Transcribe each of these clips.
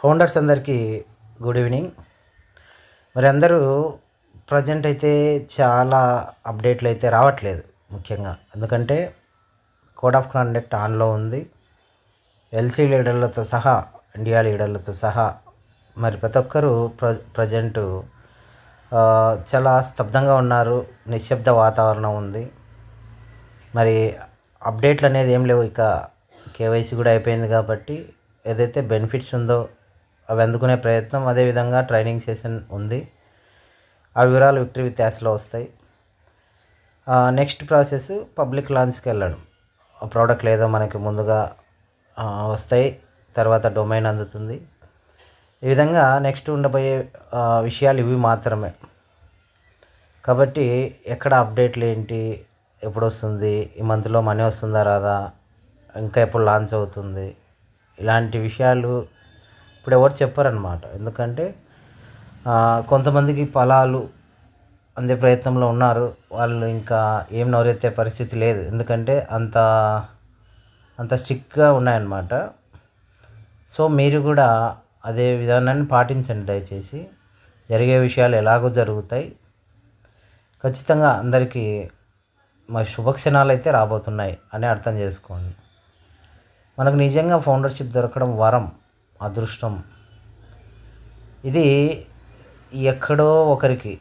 Founders అందరికీ good evening. మరి అందరూ ప్రజెంట్ అయితే చాలా అప్డేట్లు అయితే రావట్లేదు ముఖ్యంగా. ఎందుకంటే కోడ్ ఆఫ్ కాండక్ట్ ఆన్లో ఉంది. ఎల్సీ లీడర్లతో సహా ఇండియా లీడర్లతో సహా మరి ప్రతి ఒక్కరూ ప్ర ప్రజెంటు చాలా స్తబ్దంగా ఉన్నారు. నిశ్శబ్ద వాతావరణం ఉంది. మరి అప్డేట్లు అనేది ఏం లేవు. ఇక కేవైసీ కూడా అయిపోయింది కాబట్టి ఏదైతే బెనిఫిట్స్ ఉందో అవి అందుకునే ప్రయత్నం. అదేవిధంగా ట్రైనింగ్ సెషన్ ఉంది. ఆ వివరాలు విక్టరీ విత్ యాస్లో వస్తాయి నెక్స్ట్ ప్రాసెస్ పబ్లిక్ లాంచ్కి వెళ్ళడం. ఆ ప్రోడక్ట్లు ఏదో మనకి ముందుగా వస్తాయి. తర్వాత డొమైన్ అందుతుంది. ఈ విధంగా నెక్స్ట్ ఉండబోయే విషయాలు ఇవి మాత్రమే. కాబట్టి ఎక్కడ అప్డేట్లు ఏంటి? ఎప్పుడు వస్తుంది ఈ మంత్లో మనీ వస్తుందా రాదా? ఇంకా ఎప్పుడు లాంచ్ అవుతుంది? ఇలాంటి విషయాలు ఇప్పుడు ఎవరు చెప్పరనమాట ఎందుకంటే కొంతమందికి ఫలాలు అందే ప్రయత్నంలో ఉన్నారు. వాళ్ళు ఇంకా ఏం నవరెత్తే పరిస్థితి లేదు. ఎందుకంటే అంత అంత స్ట్రిక్ట్గా ఉన్నాయన్నమాట. సో మీరు కూడా అదే విధానాన్ని పాటించండి దయచేసి. జరిగే విషయాలు ఎలాగో జరుగుతాయి. ఖచ్చితంగా అందరికీ మరి శుభక్షణాలు అయితే రాబోతున్నాయి అని అర్థం చేసుకోండి. మనకు నిజంగా ఫౌండర్షిప్ దొరకడం వరం. అదృష్టం. ఇది ఎక్కడో ఒకరికి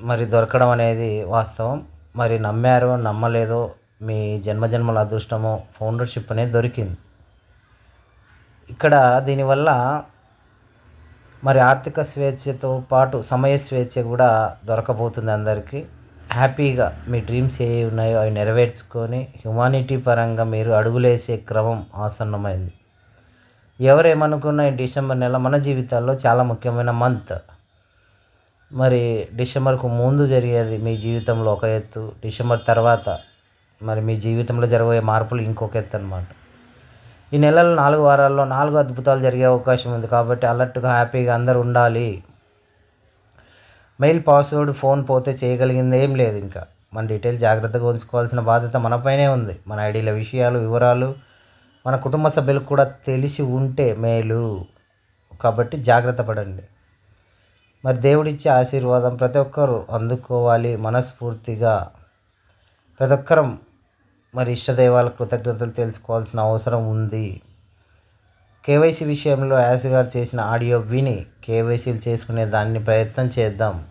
మరి దొరకడం అనేది వాస్తవం. మరి నమ్మారో నమ్మలేదో మీ జన్మజన్మల అదృష్టమో ఫౌండర్షిప్ అనేది దొరికింది. ఇక్కడ దీనివల్ల మరి ఆర్థిక స్వేచ్ఛతో పాటు సమయ స్వేచ్ఛ కూడా దొరకబోతుంది అందరికీ. హ్యాపీగా మీ డ్రీమ్స్ ఏ ఉన్నాయో అవి నెరవేర్చుకొని హ్యుమానిటీ పరంగా మీరు అడుగులేసే క్రమం ఆసన్నమైంది. ఎవరేమనుకున్న ఈ డిసెంబర్ నెల మన జీవితాల్లో చాలా ముఖ్యమైన మంత్. మరి డిసెంబర్కు ముందు జరిగేది మీ జీవితంలో ఒక ఎత్తు డిసెంబర్ తర్వాత మరి మీ జీవితంలో జరగబోయే మార్పులు ఇంకొక ఎత్తు అనమాట ఈ నెలలో నాలుగు వారాల్లో నాలుగు అద్భుతాలు జరిగే అవకాశం ఉంది కాబట్టి అలర్ట్గా హ్యాపీగా అందరూ ఉండాలి. మెయిల్ పాస్వర్డ్ ఫోన్ పోతే చేయగలిగింది ఏం లేదు ఇంకా. మన డీటెయిల్ జాగ్రత్తగా ఉంచుకోవాల్సిన బాధ్యత మనపైనే ఉంది. మన ఐడీల విషయాలు వివరాలు మన కుటుంబ సభ్యులకు కూడా తెలిసి ఉంటే మేలు. కాబట్టి జాగ్రత్త పడండి. మరి దేవుడిచ్చే ఆశీర్వాదం ప్రతి ఒక్కరూ అందుకోవాలి మనస్ఫూర్తిగా. ప్రతి ఒక్కరం మరి ఇష్టదైవాల కృతజ్ఞతలు తెలుసుకోవాల్సిన అవసరం ఉంది. కేవైసీ విషయంలో యాస్ గారు చేసిన ఆడియో విని కేవైసీలు చేసుకునే దాన్ని ప్రయత్నం చేద్దాం.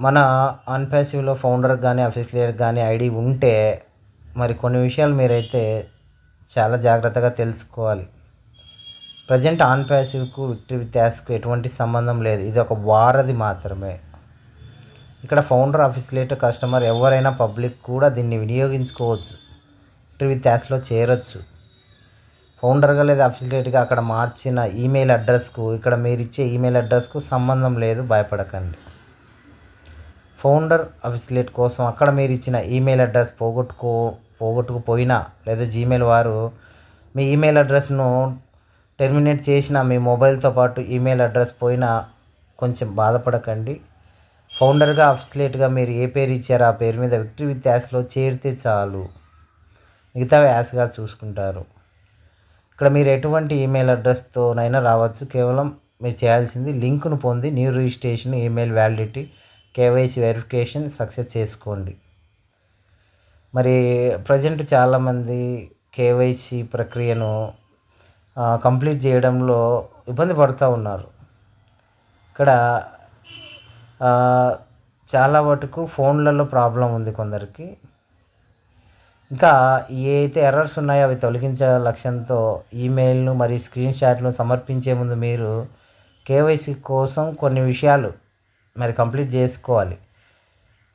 మన అన్పాసివ్లో ఫౌండర్ కానీ అఫీషియల్ కానీ ఐడి ఉంటే మరి కొన్ని విషయాలు మీరైతే చాలా జాగ్రత్తగా తెలుసుకోవాలి. ప్రజెంట్ ఆన్ ప్యాసివ్కు విక్టరీ విత్ ఎటువంటి సంబంధం లేదు. ఇది ఒక వారధి మాత్రమే. ఇక్కడ ఫౌండర్ అఫిసిలేట్ కస్టమర్ ఎవరైనా పబ్లిక్ కూడా దీన్ని వినియోగించుకోవచ్చు. విక్టరీ విత్ యాస్లో చేరొచ్చు. ఫౌండర్గా లేదా అఫిసిలేట్గా అక్కడ మార్చిన ఈమెయిల్ అడ్రస్కు ఇక్కడ మీరు ఇచ్చే ఈమెయిల్ అడ్రస్కు సంబంధం లేదు. భయపడకండి. ఫౌండర్ అఫిసిలేట్ కోసం అక్కడ మీరు ఇచ్చిన ఈమెయిల్ అడ్రస్ పోగొట్టుకో పోగొట్టుకుపోయినా లేదా జీమెయిల్ వారు మీ ఈమెయిల్ అడ్రస్ను టెర్మినేట్ చేసిన మీ మొబైల్తో పాటు ఈమెయిల్ అడ్రస్ పోయినా కొంచెం బాధపడకండి. ఫౌండర్గా అఫిసిలేట్గా మీరు ఏ పేరు ఇచ్చారో ఆ పేరు మీద విక్టరీ విత్ యాస్లో చేరితే చాలు. మిగతా యాస్గా గారు చూసుకుంటారు. ఇక్కడ మీరు ఎటువంటి ఈమెయిల్ అడ్రస్తోనైనా రావచ్చు. కేవలం మీరు చేయాల్సింది లింక్ను పొంది new registration email validity KYC verification success చేసుకోండి. మరి ప్రజెంట్ చాలామంది కేవైసీ ప్రక్రియను కంప్లీట్ చేయడంలో ఇబ్బంది పడుతూ ఉన్నారు. ఇక్కడ చాలా మటుకు ఫోన్లలో ప్రాబ్లం ఉంది కొందరికి. ఇంకా ఏ అయితే ఎర్రర్స్ ఉన్నాయో అవి తొలగించే లక్ష్యంతో ఈమెయిల్ను మరియు స్క్రీన్ షాట్ను సమర్పించే ముందు మీరు కేవైసీ కోసం కొన్ని విషయాలు మరి కంప్లీట్ చేసుకోవాలి.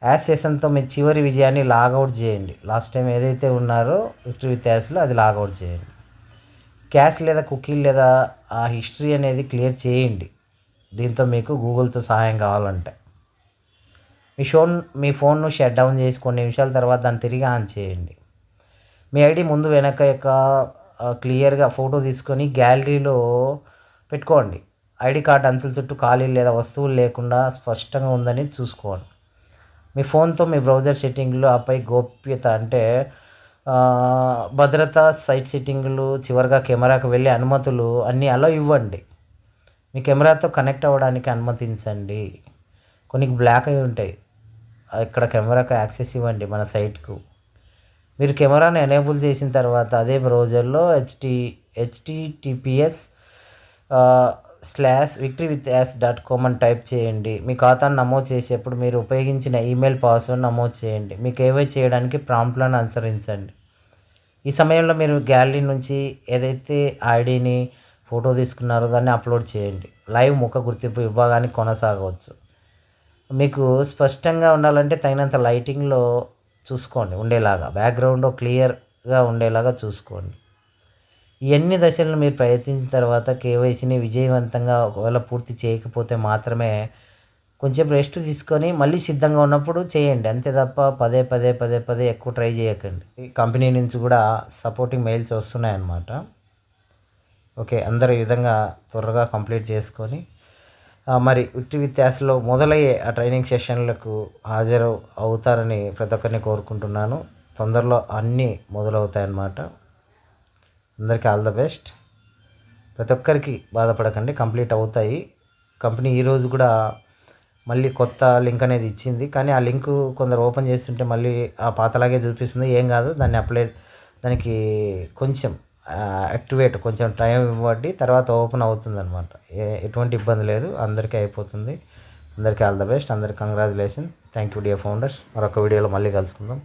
యాస్ సెషన్తో మీ చివరి విజయాన్ని లాగౌట్ చేయండి. లాస్ట్ టైం ఏదైతే ఉన్నారో విక్టరీ విత్ యాస్లో అది లాగౌట్ చేయండి. క్యాష్ లేదా కుకీ లేదా ఆ హిస్టరీ అనేది క్లియర్ చేయండి. దీంతో మీకు గూగుల్తో సహాయం కావాలంటే. మీ ఫోన్ మీ ఫోన్ను షట్ డౌన్ చేసి కొన్ని నిమిషాల తర్వాత దాన్ని తిరిగి ఆన్ చేయండి. మీ ఐడి ముందు వెనక యొక్క క్లియర్గా ఫోటో తీసుకొని గ్యాలరీలో పెట్టుకోండి. ఐడి కార్డ్ అంచుల చుట్టూ ఖాళీ లేదా వస్తువులు లేకుండా స్పష్టంగా ఉందని చూసుకోండి. మీ ఫోన్తో మీ బ్రౌజర్ సెట్టింగ్లో ఆపై గోప్యత అంటే భద్రత సైట్ సెట్టింగులు చివరిగా కెమెరాకు వెళ్ళే అనుమతులు అన్నీ అలా ఇవ్వండి. మీ కెమెరాతో కనెక్ట్ అవ్వడానికి అనుమతించండి. కొన్ని బ్లాక్ అయి ఉంటాయి. ఇక్కడ కెమెరాకు యాక్సెస్ ఇవ్వండి మన సైట్కు. మీరు కెమెరాను ఎనేబుల్ చేసిన తర్వాత అదే బ్రౌజర్లో HT HTTPS slash victory with us dot com అని టైప్ చేయండి. మీ ఖాతాను నమోదు చేసేప్పుడు మీరు ఉపయోగించిన ఈమెయిల్ పాస్వర్డ్ నమోదు చేయండి. మీకు ఏవై చేయడానికి ప్రాంప్ట్లను అనుసరించండి. ఈ సమయంలో మీరు గ్యాలరీ నుంచి ఏదైతే ఐడిని ఫోటో తీసుకున్నారో దాన్ని అప్లోడ్ చేయండి. లైవ్ ముఖ గుర్తింపు విభాగానికి కొనసాగవచ్చు. మీకు స్పష్టంగా ఉండాలంటే తగినంత లైటింగ్లో చూసుకోండి. ఉండేలాగా. బ్యాక్గ్రౌండ్ క్లియర్గా ఉండేలాగా చూసుకోండి. ఇవన్నీ దశలను మీరు ప్రయత్నించిన తర్వాత కేవైసీని విజయవంతంగా ఒకవేళ పూర్తి చేయకపోతే మాత్రమే కొంచెం రెస్ట్ తీసుకొని మళ్ళీ సిద్ధంగా ఉన్నప్పుడు చేయండి. అంతే తప్ప పదే పదే పదే పదే ఎక్కువ ట్రై చేయకండి. కంపెనీ నుంచి కూడా సపోర్టింగ్ మెయిల్స్ వస్తున్నాయన్నమాట. ఓకే అందరూ ఈ విధంగా త్వరగా కంప్లీట్ చేసుకొని మరి ఉట్టి విత్యాసలో మొదలయ్యే ఆ ట్రైనింగ్ సెషన్లకు హాజరు అవుతారని ప్రతి ఒక్కరిని కోరుకుంటున్నాను. తొందరలో అన్నీ మొదలవుతాయి అన్నమాట అందరికీ ఆల్ ద బెస్ట్. ప్రతి ఒక్కరికి బాధపడకండి కంప్లీట్ అవుతాయి. కంపెనీ ఈరోజు కూడా మళ్ళీ కొత్త లింక్ అనేది ఇచ్చింది. కానీ ఆ లింక్ కొందరు ఓపెన్ చేస్తుంటే మళ్ళీ ఆ పాతలాగే చూపిస్తుంది. ఏం కాదు దాన్ని అప్లై దానికి కొంచెం యాక్టివేట్ కొంచెం టైం ఇవ్వండి. తర్వాత ఓపెన్ అవుతుంది అనమాట ఎటువంటి ఇబ్బంది లేదు అందరికీ అయిపోతుంది. అందరికీ ఆల్ ద బెస్ట్ అందరికీ congratulation. Thank you dear founders. మరొక వీడియోలో మళ్ళీ కలుసుకుందాం.